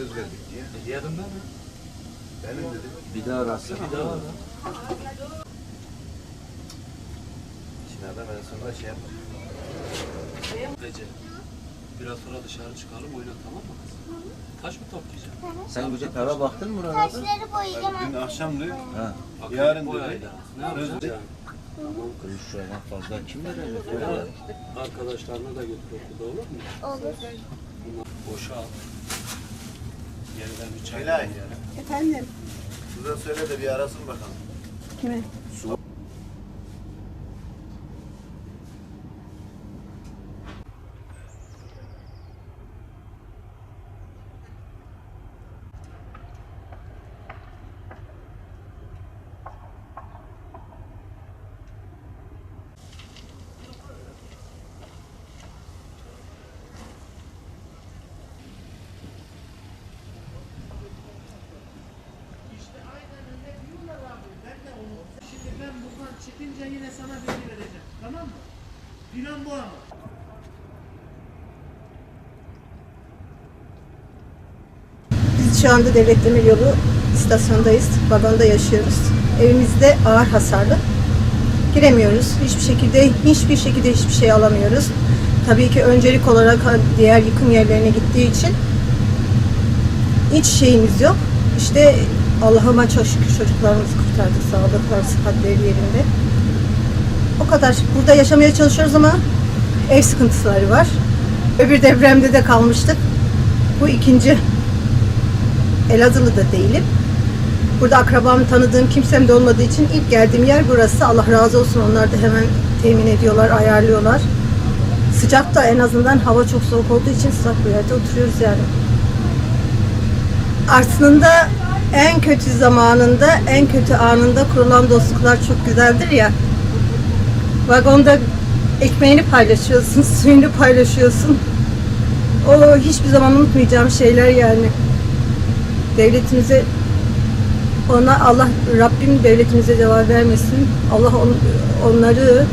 söz verdik diye. Yarın da mı? Benim dedim. Bir daha rastla. Bir daha ara. Şimdi adam en sonunda şey yapma. Gece. Biraz sonra dışarı çıkalım oyna tamam mı kız? Taş mı toplayacaksın? Sen gidip eve baktın mı Murat abi? Taşları boyayacağım. Dün akşam diyor. Ha. Bakın Yarın dedi. Ne yapacaksın? Kız şu an fazla kim verecek? Ya, Arkadaşlarına da götür okulda olur mu? Olur. Boşa al. Yeniden bir çay Helal. Efendim, Suza söyle de bir arasın bakalım. kime? Şimdi çıkınca yine sana bilgi vereceğim. Tamam mı? Plan bu ama. Biz şu anda Devlet Demir Yolu istasyondayız. Vagonda yaşıyoruz. Evimizde ağır hasarlı. Giremiyoruz. Hiçbir şekilde hiçbir şekilde hiçbir şey alamıyoruz. Tabii ki öncelik olarak diğer yıkım yerlerine gittiği için hiç şeyimiz yok. İşte Allah'ıma çok şükür çocuklarımızı kurtardık. Sağlıklar, sıhhatleri yerinde. O kadar. Burada yaşamaya çalışıyoruz ama ev sıkıntıları var. Öbür depremde de kalmıştık. Bu ikinci Elazığlı da değilim. Burada akrabam tanıdığım kimsem de olmadığı için ilk geldiğim yer burası. Allah razı olsun onlar da hemen temin ediyorlar, ayarlıyorlar. Sıcak da en azından hava çok soğuk olduğu için sıcak bir yerde oturuyoruz yani. Aslında en kötü zamanında, en kötü anında kurulan dostluklar çok güzeldir ya. Vagonda ekmeğini paylaşıyorsun, suyunu paylaşıyorsun. O hiçbir zaman unutmayacağım şeyler yani devletimize ona Allah Rabbim devletimize cevap vermesin. Allah on- onları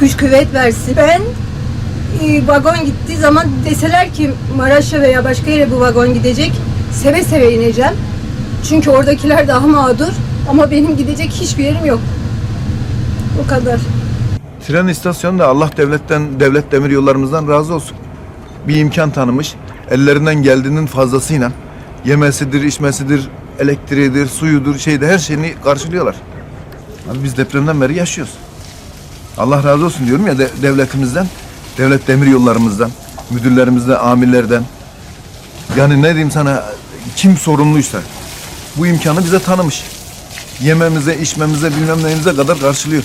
güç kuvvet versin. Ben e, vagon gittiği zaman deseler ki Maraş'a veya başka yere bu vagon gidecek seve seve ineceğim. Çünkü oradakiler daha mağdur ama benim gidecek hiçbir yerim yok. O kadar. Tren istasyonunda Allah devletten, devlet demir yollarımızdan razı olsun. Bir imkan tanımış, ellerinden geldiğinin fazlasıyla yemesidir, içmesidir, elektriğidir, suyudur, şeyde her şeyini karşılıyorlar. Abi biz depremden beri yaşıyoruz. Allah razı olsun diyorum ya de- devletimizden, devlet demir yollarımızdan, müdürlerimizden, amirlerden. Yani ne diyeyim sana, kim sorumluysa bu imkanı bize tanımış. Yememize, içmemize, bilmem neyimize kadar karşılıyor.